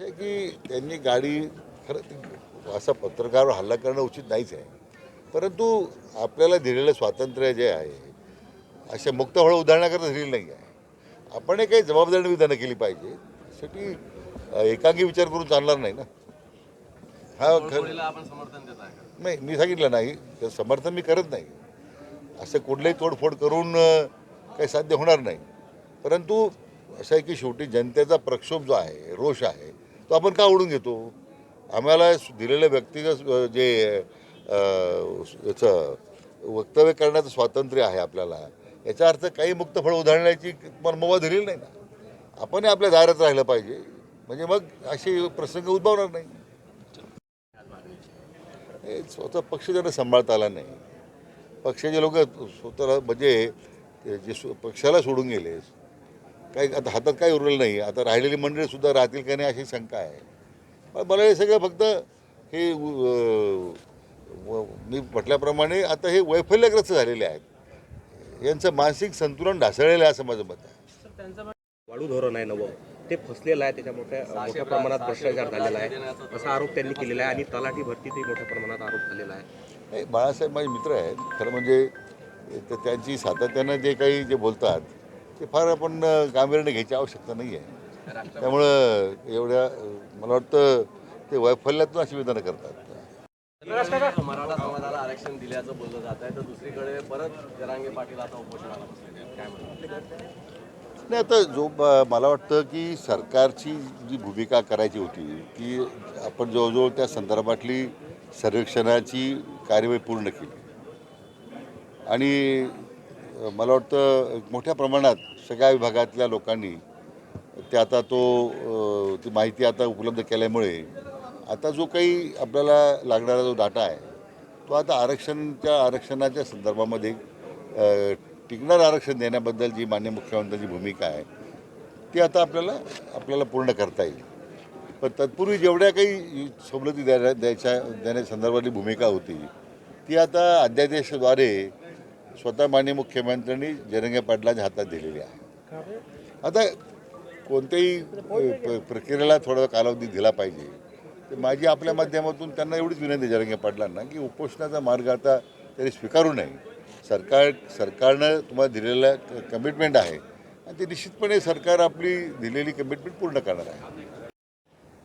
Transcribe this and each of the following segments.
हे की त्यांनी गाडी खरं असा पत्रकारावर हल्ला करणं उचित नाहीच आहे. परंतु आपल्याला दिलेलं स्वातंत्र्य जे आहे अशा मुक्तफळ उदाहरणाकरता दिलेलं नाही आहे. आपण हे काही जबाबदारी विधानं केली पाहिजे त्यासाठी एकांगी विचार करून चालणार नाही ना. हा खरं आहे? नाही मी सांगितलं नाही तर समर्थन मी करत नाही. असं कुठलंही तोडफोड करून काही साध्य होणार नाही. परंतु असं आहे की शेवटी जनतेचा प्रक्षोभ जो आहे रोष आहे तो आपण का ओढून घेतो? आम्हाला दिलेलं व्यक्तिगत जे याचं वक्तव्य करण्याचं स्वातंत्र्य आहे आपल्याला याचा अर्थ काही मुक्त फळ उधळण्याची मर्मवा दिलेली नाही ना? आपण आपल्या दारात राहिलं पाहिजे. म्हणजे मग असे प्रसंग उद्भवणार नाही. हे स्वतः पक्ष त्यांना सांभाळता आला नाही. पक्षाचे लोक स्वतःला म्हणजे जे पक्षाला सोडून गेले काही आता हातात काही उरलेलं नाही. आता राहिलेली मंडळीसुद्धा राहतील का नाही अशी शंका आहे. पण मला हे सगळं फक्त हे मी म्हटल्याप्रमाणे आता हे वैफल्यग्रस्त झालेले आहेत. यांचं मानसिक संतुलन ढासळलेलं आहे असं माझं मत आहे. वाढू धोरण आहे नवं. ते फसलेलं आहे त्याच्या मोठ्या मोठ्या प्रमाणात भ्रष्टाचार झालेला आहे. असा आरोप त्यांनी केलेला आहे आणि तलाठी भरतीतही मोठ्या प्रमाणात आरोप झालेला आहे. नाही बाळासाहेब माझे मित्र आहेत. खरं म्हणजे त्यांची सातत्यानं जे काही जे बोलतात ते फार आपण गांभीर्याने घ्यायची आवश्यकता नाही आहे त्यामुळं एवढ्या मला वाटतं ते वैफल्यातून अशी विधानं करतात. मराठा समाजाला आरक्षण दिल्याचं बोललं जात आहे तर दुसरीकडे परत जरांगे पाटील आता उपोषणाला बसले काय म्हणतात? नाही आता जो मला वाटतं की सरकारची जी भूमिका करायची होती ती आपण जवळजवळ त्या संदर्भातली सर्वेक्षणाची कार्यवाही पूर्ण केली. आणि मला वाटतं मोठ्या प्रमाणात सगळ्या विभागातल्या लोकांनी ते आता तो ती माहिती आता उपलब्ध केल्यामुळे आता जो काही आपल्याला लागणारा जो डाटा आहे तो आता आरक्षणच्या आरक्षणाच्या संदर्भामध्ये टिकणारं आरक्षण देण्याबद्दल जी मान्य मुख्यमंत्र्यांची भूमिका आहे ती आता आपल्याला आपल्याला पूर्ण करता येईल. पण तत्पूर्वी जेवढ्या काही सवलती द्या द्यायच्या देण्यासंदर्भातली भूमिका होती ती आता अध्यादेशाद्वारे स्वतः मान्य मुख्यमंत्र्यांनी जरंगे पाटलांच्या हातात दिलेली आहे. आता कोणत्याही प्रक्रियेला थोडा कालावधी दिला पाहिजे. तर माझी आपल्या माध्यमातून त्यांना एवढीच विनंती आहे जरंगे पाटलांना की उपोषणाचा मार्ग आता त्यांनी स्वीकारू नये. सरकार सरकारनं तुम्हाला दिलेलं कमिटमेंट आहे आणि ते निश्चितपणे सरकार आपली दिलेली कमिटमेंट पूर्ण करणार आहे.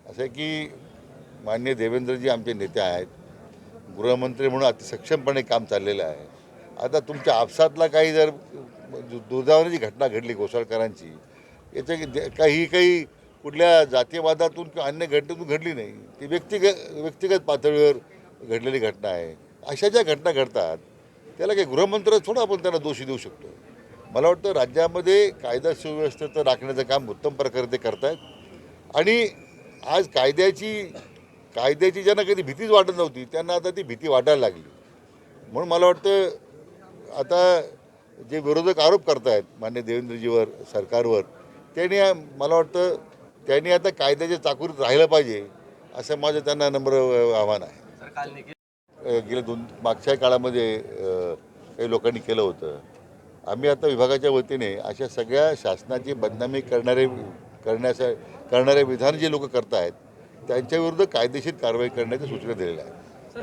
असं आहे की मान्य देवेंद्रजी आमचे नेते आहेत. गृहमंत्री म्हणून अति सक्षमपणे काम चाललेलं आहे. आता तुमच्या आपसातला काही जर दुर्दैवाची घटना घडली घोसाळकरांची याच्या काही काही कुठल्या जातीयवादातून किंवा अन्य घटनेतून घडली नाही. ती व्यक्तिगत व्यक्तिगत पातळीवर घडलेली घटना आहे. अशा ज्या घटना घडतात त्याला काही गृहमंत्र थोडं आपण त्यांना दोषी देऊ शकतो. मला वाटतं राज्यामध्ये कायदा सुव्यवस्थेचं राखण्याचं काम उत्तम प्रकारे ते करतायत. आणि आज कायद्याची कायद्याची ज्यांना कधी भीतीच वाटत नव्हती त्यांना आता ती भीती वाटायला लागली. म्हणून मला वाटतं आता जे विरोधक आरोप करतायत मान्य देवेंद्रजीवर सरकारवर त्यांनी मला वाटतं त्यांनी आता कायद्याच्या चाकुरीत राहिलं पाहिजे असं माझं त्यांना नम्र आव्हान आहे. गेल्या दोन मागच्या काळामध्ये काही लोकांनी केलं होतं. आम्ही आता विभागाच्या वतीने अशा सगळ्या शासनाची बदनामी करणारे करण्याचा करणारे विधान जे लोक करतायत त्यांच्याविरुद्ध कायदेशीर कारवाई करण्याच्या सूचना दिलेल्या आहेत.